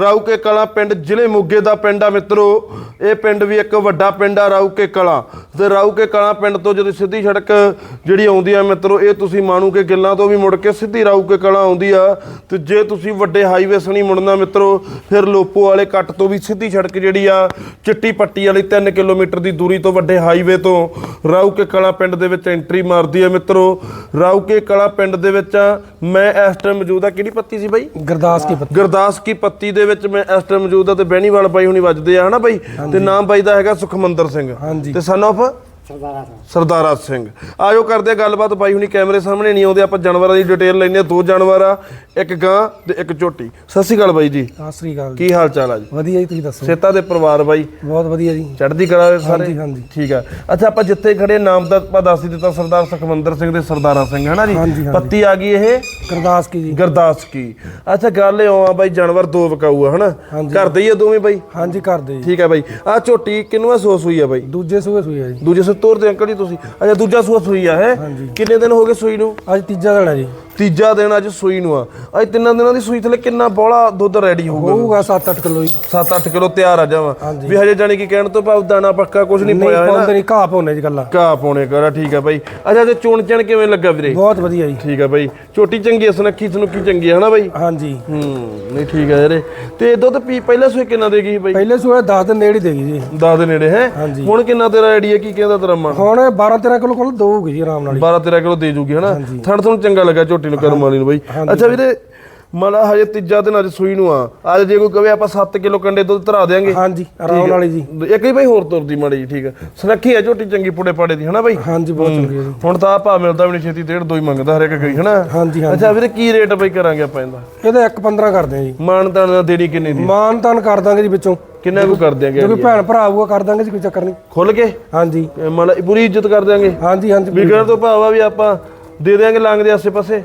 ਰਾਊਕੇ ਕਲਾ ਪਿੰਡ ਜ਼ਿਲ੍ਹੇ ਮੋਗੇ ਦਾ ਪਿੰਡ ਆ ਮਿੱਤਰੋ। ਇਹ ਪਿੰਡ ਵੀ ਇੱਕ ਵੱਡਾ ਪਿੰਡ ਆ ਰਾਊਕੇ ਕਲਾ। ਤੇ ਰਾਊਕੇ ਕਲਾ ਪਿੰਡ ਤੋਂ ਜਦੋਂ ਸਿੱਧੀ ਸੜਕ ਜਿਹੜੀ ਆਉਂਦੀ ਆ ਮਿੱਤਰੋ ਇਹ ਤੁਸੀਂ ਮਾਣੂ ਕੇ ਗਿੱਲਾਂ ਤੋਂ ਵੀ ਮੁੜ ਕੇ ਸਿੱਧੀ ਰਾਊਕੇ ਕਲਾ ਆਉਂਦੀ ਆ। ਤੇ ਜੇ ਤੁਸੀਂ ਵੱਡੇ ਹਾਈਵੇ ਸਣੀ ਮੁੜਨਾ ਮਿੱਤਰੋ ਫਿਰ ਲੋਪੋ ਵਾਲੇ ਕੱਟ ਤੋਂ ਵੀ ਸਿੱਧੀ ਸੜਕ ਜਿਹੜੀ ਆ ਚਿੱਟੀ ਪੱਟੀ ਵਾਲੀ 3 ਕਿਲੋਮੀਟਰ ਦੀ ਦੂਰੀ ਤੋਂ ਵੱਡੇ ਹਾਈਵੇ ਤੋਂ ਰਾਊਕੇ ਕਲਾ ਪਿੰਡ ਦੇ ਵਿੱਚ ਐਂਟਰੀ ਮਾਰਦੀ ਆ ਮਿੱਤਰੋ। ਰਾਊਕੇ ਕਲਾ ਪਿੰਡ ਦੇ ਵਿੱਚ ਮੈਂ ਇਸ ਟਾਈਮ ਮੌਜੂਦ ਆ। ਕਿਹੜੀ ਪੱਤੀ ਸੀ ਬਾਈ? ਗੁਰਦਾਸ ਕੀ ਪੱਤੀ। ਗੁਰਦਾਸ ਕੀ ਪੱਤੀ ਦੇ ਵਿੱਚ ਮੈਂ ਇਸ ਟਾਈਮ ਮੌਜੂਦ ਆ ਤੇ ਬਹਿਣੀਵਾਲ ਬਾਈ ਹੁਣੀ ਵੱਜਦੇ ਆ ਹਨਾ ਬਾਈ? ਤੇ ਨਾਮ ਬਾਈ ਦਾ ਹੈਗਾ ਸੁਖਮੰਦਰ ਸਿੰਘ। ਤੇ ਸਨ ਆਫ ਸਰਦਾਰਾ ਸਿੰਘ। ਆਜੋ ਕਰਦੇ ਆ ਗੱਲਬਾਤ। ਬਾਈ ਹੁਣੀ ਕੈਮਰੇ ਸਾਹਮਣੇ ਨਹੀਂ ਆਉਂਦੇ। ਆਪਾਂ ਜਾਨਵਰਾਂ ਦੀ ਡਿਟੇਲ ਲੈਂਦੇ ਆ ਦੋ ਜਾਨਵਰ ਆ ਇੱਕ ਗਾਂ ਤੇ ਇੱਕ ਝੋਟੀ ਸਤਿ ਸ਼੍ਰੀ ਅਕਾਲ ਬਾਈ ਜੀ। ਸਤਿ ਸ੍ਰੀ ਅਕਾਲ ਜੀ। ਕੀ ਹਾਲ ਚਾਲ ਆ ਜੀ? ਵਧੀਆ ਜੀ ਤੁਸੀਂ ਦੱਸੋ? ਸੇਤਾ ਦੇ ਪਰਿਵਾਰ ਬਾਈ। ਬਹੁਤ ਵਧੀਆ ਜੀ। ਚੜ੍ਹਦੀ ਕਲਾ ਦੇ ਸਾਰੇ? ਹਾਂਜੀ, ਹਾਂਜੀ। ਠੀਕ ਆ। ਅੱਛਾ ਆਪਾਂ ਜਿੱਥੇ ਖੜੇ ਨਾਮ ਦਾ ਆਪਾਂ ਦੱਸ ਹੀ ਦਿੱਤਾ। ਸਰਦਾਰ ਸੁਖਮੰਦਰ ਸਿੰਘ ਦੇ ਸਰਦਾਰਾ ਸਿੰਘ ਹੈ ਨਾ ਜੀ। ਪੱਤੀ ਆ ਗਈ ਇਹ? ਗੁਰਦਾਸ ਕੀ ਜੀ। ਗਰਦਾਸ ਕੀ ਅੱਛਾ ਗੱਲ ਇਹ ਆ ਬਾਈ ਜਾਨਵਰ ਦੋ ਵਿਕਾਊ ਆ ਹਨਾ? ਹਾਂਜੀ। ਘਰ ਦੇ ਹੀ ਆ ਦੋਵੇਂ ਬਾਈ? ਹਾਂਜੀ ਕਰਦੇ ਜੀ। ਠੀਕ ਆ ਬਾਈ। ਆ ਝੋਟੀ ਕਿੰਨਵਾ ਸੂਆ ਸੂਈ ਆ ਬਾਈ? ਦੂਜੇ ਸੂਏ ਸੂਏ ਆ ਜੀ। ਦੂਜੇ ਤੋਰ ਦੇ ਅੰਕਲ ਜੀ ਤੁਸੀਂ। ਅੱਛਾ ਦੂਜਾ ਸੂਆ ਸੂਈ ਆ ਹੈ। ਕਿੰਨੇ ਦਿਨ ਹੋ ਗਏ ਸੂਈ ਨੂੰ? ਅੱਜ ਤੀਜਾ ਦਿਨ ਹੈ ਜੀ। ਤੀਜਾ ਦਿਨ ਅੱਜ ਸੂਈ ਨੂੰ ਆ। ਅੱਜ ਤਿੰਨਾਂ ਦਿਨਾਂ ਦੀ ਸੂਈ ਥਲੇ ਕਿੰਨਾ ਬੋਲਾ ਦੁੱਧ ਰੈਡੀ ਹੋਊਗਾ ਹੋਊਗਾ 7-8 ਕਿਲੋ ਜੀ 7-8 ਕਿਲੋ ਤਿਆਰ ਆ ਜਾਵਾਂ। ਵੀ ਹਜੇ ਜਾਣੀ ਕਿ ਕਹਿਣ ਤੋਂ ਭਾਵ ਦਾਣਾ ਪੱਕਾ ਕੁਝ ਨਹੀਂ ਪਾਇਆ ਹੈ ਪਾਉਂਦੇ ਨਾ ਨਹੀਂ ਘਾਹ ਪਾਉਂਦੇ ਜੀ ਗੱਲਾਂ। ਘਾਹ ਪਾਉਣੇ ਕਰਾ ਠੀਕ ਆ ਬਾਈ। ਅੱਛਾ ਤੇ ਚੋਣ ਚਣ ਕਿਵੇਂ ਲੱਗਾ ਵੀਰੇ? ਬਹੁਤ ਵਧੀਆ ਜੀ। ਠੀਕ ਆ ਬਾਈ। ਝੋਟੀ ਚੰਗੀ ਸੁਨੱਖੀ ਸੁਨੱਖੀ ਚੰਗੀ ਆ ਹਨਾ ਬਾਈ? ਹਾਂਜੀ। ਹੂੰ ਨਹੀਂ ਠੀਕ ਆ ਯਾਰੇ ਤੇ ਦੁੱਧ ਪੀ ਪਹਿਲਾ ਸੂਏ ਕਿੰਨਾ ਦੇਗੀ ਬਾਈ? ਪਹਿਲੇ ਸੂਏ 10 ਦਿਨ ਨੇੜੇ ਦੇਗੀ ਜੀ। 10 ਦੇ ਨੇੜੇ ਹੈ। ਹੁਣ ਕਿੰਨਾ ਤੇਰਾ ਆਈਡੀਆ ਕੀ ਕਹਿੰਦਾ ਤੇਰਾ ਮਨ? ਹੁਣ 12-13 ਕਿਲੋ ਕੋਲ ਦਊਗੀ ਜੀ ਆਰਾਮ ਨਾਲ ਹੀ। 12 13 ਕਿਲੋ ਦੇ ਜੂਗੀ ਹਨਾ? ਥਣ ਤੁਹਾਨੂੰ ਚੰਗਾ ਲੱਗਾ ਝੋਟੀ ਨੂੰ ਕਰਮ ਵਾਲੀ ਨੂੰ ਬਾਈ। ਅੱਛਾ ਵੀਰੇ ਮਲਾ ਹਜੇ ਤੀਜਾ ਦਿਨ ਅੱਜ ਸੂਈ ਨੂੰ ਆ। ਅੱਜ ਜੇ ਕੋਈ ਕਵੇ ਆਪਾਂ 7 ਕਿਲੋ ਕੰਡੇ ਦੁੱਧ ਧਰਾ ਦੇਾਂਗੇ ਹਾਂਜੀ ਆਰਾਮ ਨਾਲ ਹੀ ਜੀ। ਇੱਕ ਹੀ ਬਾਈ ਹੋਰ ਤੁਰਦੀ ਮਾੜੀ ਜੀ ਠੀਕ ਆ ਸੁਨੱਖੀ ਆ ਝੋਟੀ ਚੰਗੀ ਪੁੜੇ ਪਾੜੇ ਦੀ ਹਨਾ ਬਾਈ? ਹਾਂਜੀ ਬਹੁਤ ਚੰਗੀ ਹੈ ਜੀ। ਹੁਣ ਤਾਂ ਆ ਭਾ ਮਿਲਦਾ ਵੀ ਨਹੀਂ ਛੇਤੀ ਡੇਢ ਦੋ ਹੀ ਮੰਗਦਾ ਹਰੇਕ ਗਈ ਹਨਾ? ਹਾਂਜੀ ਹਾਂਜੀ। ਅੱਛਾ ਵੀਰੇ ਕੀ ਰੇਟ ਬਾਈ ਕਰਾਂਗੇ ਆਪਾਂ ਇਹਦਾ? ਇਹਦਾ 1.15 ਕਰਦੇ ਆ ਜੀ। ਮਾਨਤਾਨ ਦਾ ਦੇਣੀ ਕਿੰਨੇ ਦੀ? ਮਾਨ ਤਾਨ ਕਰ ਦਾਂਗੇ ਜੀ ਵਿੱਚੋਂ। ਕਿੰਨਾ ਕੁ ਕਰ ਦਿਆਂਗੇ ਜੇ ਕੋਈ ਭੈਣ ਭਰਾ ਆਊਗਾ ਕਰ ਦਾਂਗੇ ਜੀ ਕੋਈ ਚੱਕਰ ਨਹੀਂ। ਖੁੱਲ ਕੇ? ਹਾਂਜੀ। ਮਤਲਬ ਪੂਰੀ ਇੱਜ਼ਤ ਕਰ ਦਿਆਂਗੇ? ਹਾਂਜੀ ਹਾਂਜੀ ਵਿਕਣ ਤੋਂ ਭਾਵਾ ਵੀ ਆਪਾਂ ਦੇ ਦਿਆਂਗੇ ਲੰਘ ਦੇ ਆਸੇ ਪਾਸੇ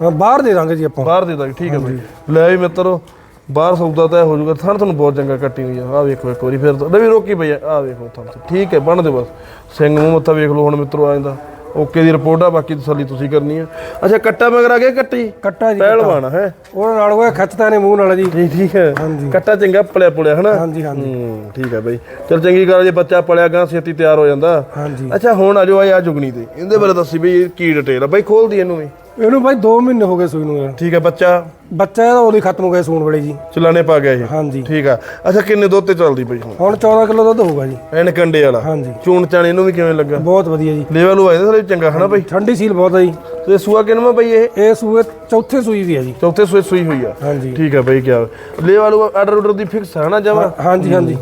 ਹਾਂ, ਬਾਹਰ ਦੇ ਦਾਂਗੇ ਜੀ ਆਪਾਂ। ਬਾਹਰ ਦੇ ਦਾਂਗੇ ਠੀਕ ਹੈ ਬਾਈ। ਲੈ ਵੀ ਮਿੱਤਰੋ ਬਾਹਰ ਸੌਦਾ ਤਾਂ ਹੋ ਜਾਊਗਾ ਥਣ ਤੁਹਾਨੂੰ ਬਹੁਤ ਚੰਗਾ ਕੱਟੀ ਹੋਈ ਆ। ਆ ਵੇਖੋ ਇੱਕ ਵਾਰੀ ਫਿਰ ਤੋਂ। ਵੀ ਰੋਕੀ ਪਈ ਆ ਆ ਵੇਖੋ ਥਣ। ਠੀਕ ਹੈ ਬਣ ਦੇ ਬਸ। ਸਿੰਘ ਮੂੰਹ ਮੱਥਾ ਵੇਖ ਲਓ ਹੁਣ ਮਿੱਤਰੋ ਆ ਜਾਂਦਾ ਓਕੇ ਦੀ ਰਿਪੋਰਟ ਆ ਬਾਕੀ ਤਸੱਲੀ ਤੁਸੀਂ ਕਰਨੀ ਆ। ਅੱਛਾ ਕੱਟਾ ਮਗਰ ਆ ਗਿਆ ਕੱਟੀ? ਕੱਟਾ ਜੀ ਪਹਿਲਵਾਨ ਹੈ? ਉਹ ਨਾਲ ਉਹ ਖਿੱਚਦਾ ਨੇ ਮੂੰਹ ਨਾਲ ਜੀ। ਠੀਕ ਠੀਕ ਹੈ। ਹਾਂਜੀ। ਕੱਟਾ ਚੰਗਾ ਪਲਿਆ ਪੁਲਿਆ ਹਨਾ? ਹਾਂਜੀ ਹਾਂਜੀ। ਹੂੰ ਠੀਕ ਹੈ ਬਾਈ। ਚਲ ਚੰਗੀ ਗੱਲ ਜੇ ਬੱਚਾ ਪਲਿਆ ਗਾਂ ਛੇਤੀ ਤਿਆਰ ਹੋ ਜਾਂਦਾ। ਹਾਂਜੀ। ਅੱਛਾ ਹੁਣ ਆ ਜਾਓ ਆ ਜੁਗਣੀ ਤੇ। ਇਹਦੇ ਬਾਰੇ ਦੱਸੀ ਇਹ ਕੀ ਡਿਟੇਲ ਆ। ਬਾਈ ਖੋਲਦੀ ਇਹਨੂੰ ਵੀ। ਇਹਨੂੰ ਬਾਈ 2 ਮਹੀਨੇ ਹੋ ਗਏ ਸੂਈ ਨੂੰ ਯਾਰ। ਠੀਕ ਹੈ ਬੱਚਾ? ਬੱਚਾ ਇਹਦਾ ਉਦੋਂ ਹੀ ਖਤਮ ਹੋ ਗਿਆ ਸੂਣ ਵੇਲੇ ਜੀ। ਚਲਾਣੇ ਪਾ ਗਿਆ ਇਹ? ਹਾਂਜੀ। ਠੀਕ ਆ। ਅੱਛਾ ਕਿੰਨੇ ਦੁੱਧ ਤੇ ਚੱਲਦੀ ਪਈ ਹੁਣ? ਹੁਣ 14 ਕਿਲੋ ਦੁੱਧ ਹੋਊਗਾ ਜੀ। ਐਨ ਕੰਡੇ ਵਾਲਾ। ਹਾਂਜੀ। ਚੂਣ ਚਾਣ ਇਹਨੂੰ ਵੀ ਕਿਵੇਂ ਲੱਗਾ? ਬਹੁਤ ਵਧੀਆ ਜੀ। ਲੈਵਲ ਉਹ ਆਇਆ ਥੋੜਾ ਚੰਗਾ ਹਨਾ ਬਾਈ ਠੰਡੀ ਸੀਲ ਬਹੁਤ ਆ ਜੀ। ਤੇ ਸੂਆ ਕਿਨਵਾ ਬਾਈ ਇਹ? ਇਹ ਸੂਏ ਚੌਥੇ ਸੂਈ ਦੀ ਆ ਜੀ। ਚੌਥੇ ਸੂਏ ਸੂਈ ਹੋਈ ਆ। ਹਾਂਜੀ। ਠੀਕ ਆ ਬਾਈ ਕਿਆ ਲੈਵਲ ਆਰਡਰ ਆਰਡਰ ਦੀ ਫਿਕਸ ਹੈ ਨਾ ਜਮਾ? ਹਾਂਜੀ ਹਾਂਜੀ।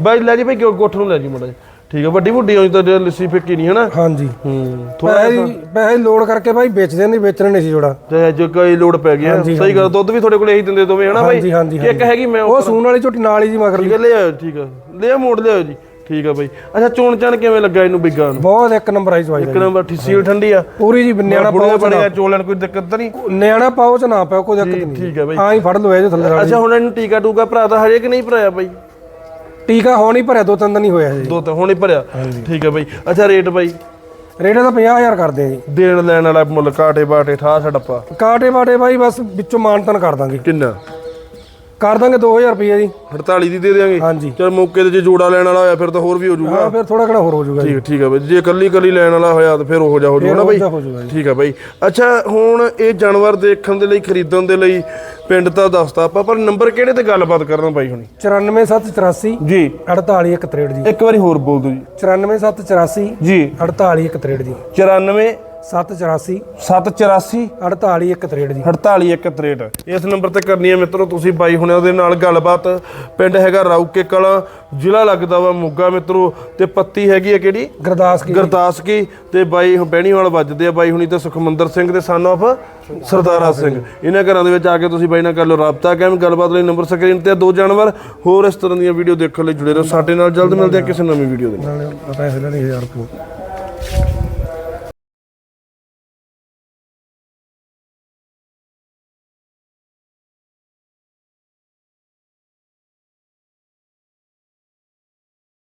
ਬਾਈ ਲੈ ਜੀ ਬਾਈ ਗੋਠ ਨੂੰ ਲੈ ਜੀ ਮੜਾ ਠੀਕ ਆ ਵੱਡੀ ਵੱਡੀ ਹੋਈ ਤਾਂ ਲੱਸੀ ਫਿੱਕੀ ਨਹੀਂ ਹਨਾ? ਹਾਂਜੀ। ਹੂੰ ਥੋੜਾ ਪੈਸੇ ਪੈਸੇ ਲੋਡ ਕਰਕੇ ਬਾਈ ਵੇਚਦੇ ਨਹੀਂ ਵੇਚਣੇ ਨਹੀਂ ਸੀ ਜੋੜਾ। ਤੇ ਜੋ ਕੋਈ ਲੋਡ ਪੈ ਗਿਆ ਸਹੀ ਗੱਲ ਦੁੱਧ ਵੀ ਤੁਹਾਡੇ ਕੋਲ ਇਹੀ ਦਿੰਦੇ ਦੋਵੇਂ ਹਨਾ ਬਾਈ ਹਾਂਜੀ ਹਾਂਜੀ ਕਿ ਇੱਕ ਹੈਗੀ ਮੈਂ ਉਹ ਸੂਣ ਵਾਲੀ ਝੋਟੀ ਨਾਲ ਹੀ ਜੀ ਮਗਰ ਠੀਕ ਆ ਲੈ ਆਇਓ ਠੀਕ ਆ। ਲੈ ਮੋੜ ਲਿਆਓ ਜੀ। ਠੀਕ ਆ ਬਾਈ ਅੱਛਾ ਚੋਣ ਚਾਣ ਕਿਵੇਂ ਲੱਗਾ ਇਹਨੂੰ ਬਿੱਗਾ ਨੂੰ? ਬਹੁਤ ਇੱਕ ਨੰਬਰ ਆਈ ਚਵਾਈ ਇੱਕ ਨੰਬਰ ਠੀਸੀ ਠੰਡੀ ਆ। ਪੂਰੀ ਜੀ ਨਿਆਣਾ ਬੁੜੇ ਪਾਓ ਬੜੇ ਆ ਚੋਲਣ ਕੋਈ ਦਿੱਕਤ ਤਾਂ ਨਹੀਂ? ਨਿਆਣਾ ਪਾਓ ਚ ਨਾ ਪਾਓ ਕੋਈ ਦਿੱਕਤ ਨਹੀਂ ਠੀਕ ਆ ਬਾਈ ਹੀ ਫੜ ਲਓ ਇਹ ਜੋ ਥੱਲੇ ਅੱਛਾ ਹੁਣ ਇਹਨੂੰ ਟੀਕਾ ਟੂਕਾ ਭਰਾ ਤਾਂ ਹਜੇ ਕਿ ਨਹੀਂ ਭਰਾਇਆ ਬਾਈ ਟੀਕਾ ਹੁਣ ਹੀ ਭਰਿਆ ਦੋ ਤਿੰਨ ਦਿਨ ਹੀ ਹੋਇਆ ਜੀ। ਦੋ ਤਾਂ ਹੁਣ ਹੀ ਭਰਿਆ। ਠੀਕ ਆ ਬਾਈ। ਅੱਛਾ ਰੇਟ ਬਾਈ? ਰੇਟ ਦਾ 50000 ਕਰਦੇ ਆ ਜੀ। ਦੇਣ ਲੈਣ ਵਾਲਾ ਮੁੱਲ ਕਾਟੇ ਬਾਟੇ ਠਾ ਛੜੱਪਾ ਕਾਟੇ ਬਾਟੇ ਬਾਈ ਬਸ ਵਿੱਚੋਂ ਮਾਨਤਨ ਕਰ ਦਾਂਗੇ। ਕਿੰਨਾ? ਕਰ ਦਾਂਗੇ 2000 ਰੁਪਏ ਜੀ। 48 ਦੀ ਦੇ ਦੇਾਂਗੇ ਹਾਂਜੀ। ਚਲ ਮੌਕੇ ਤੇ ਜੇ ਜੋੜਾ ਲੈਣ ਵਾਲਾ ਹੋਇਆ ਫਿਰ ਤਾਂ ਹੋਰ ਵੀ ਹੋ ਜਾਊਗਾ। ਹਾਂ ਫਿਰ ਥੋੜਾ ਘਣਾ ਹੋਰ ਹੋ ਜਾਊਗਾ ਜੀ। ਠੀਕ ਠੀਕ ਬਾਈ। ਜੇ ਕੱਲੀ ਕੱਲੀ ਲੈਣ ਵਾਲਾ ਹੋਇਆ ਤਾਂ ਫਿਰ ਉਹ ਜਾ ਹੋ ਜਾਊਗਾ ਨਾ ਬਾਈ। ਹੋ ਠੀਕ ਆ ਬਾਈ। ਅੱਛਾ ਹੁਣ ਇਹ ਜਾਨਵਰ ਦੇਖਣ ਦੇ ਲਈ ਖਰੀਦਣ ਦੇ ਲਈ ਪਿੰਡ ਤਾਂ ਦੱਸਤਾ ਆਪਾਂ ਪਰ ਨੰਬਰ ਕਿਹੜੇ ਤੇ ਗੱਲਬਾਤ ਕਰਨਾ ਬਾਈ ਹੁਣੀ? 94784 ਜੀ। 48163 ਜੀ। ਇੱਕ ਵਾਰੀ ਹੋਰ ਬੋਲ ਦਿਓ ਜੀ। 94784 ਜੀ। 48163 ਜੀ। 94 784 784 48163 ਜੀ। 4863 ਇਸ ਨੰਬਰ ਤੇ ਕਰਨੀ ਹੈ ਮਿੱਤਰੋ ਤੁਸੀਂ ਬਾਈ ਹੁਣੇ ਉਹਦੇ ਨਾਲ ਗੱਲਬਾਤ। ਪਿੰਡ ਹੈਗਾ ਰਾਊਕੇ ਕਲਾਂ ਜ਼ਿਲ੍ਹਾ ਲੱਗਦਾ ਵਾ ਮੋਗਾ ਮਿੱਤਰੋ। ਤੇ ਪੱਤੀ ਹੈਗੀ ਹੈ ਕਿਹੜੀ? ਗੁਰਦਾਸ ਕੀ ਗੁਰਦਾਸ ਕੀ ਤੇ ਬਾਈ ਬਹਿਣੀਵਾਲ ਵੱਜਦੇ ਆ। ਬਾਈ ਹੁਣੀ ਤੇ ਸੁਖਮੰਦਰ ਸਿੰਘ ਦੇ ਸਨ ਆਫ ਸਰਦਾਰਾ ਸਿੰਘ। ਇਹਨਾਂ ਘਰਾਂ ਦੇ ਵਿੱਚ ਆ ਕੇ ਤੁਸੀਂ ਬਾਈ ਨਾਲ ਕਰ ਲਓ ਰਾਬਤਾ। ਕਾਇਮ ਗੱਲਬਾਤ ਲਈ ਨੰਬਰ ਸਕਰੀਨ ਤੇ ਆ, ਦੋ ਜਾਨਵਰ ਹੋਰ ਇਸ ਤਰ੍ਹਾਂ ਦੀਆਂ ਵੀਡੀਓ ਦੇਖਣ ਲਈ ਜੁੜੇ ਰਹੋ। ਸਾਡੇ ਨਾਲ ਜਲਦ ਮਿਲਦੇ ਆ ਕਿਸੇ ਨਵੀਂ ਵੀਡੀਓ ਦੇ ਨਾਲ। ਨਾਲੇ ਪੈਸੇ ਲੈਣੇ 1000 ਰੁਪਏ।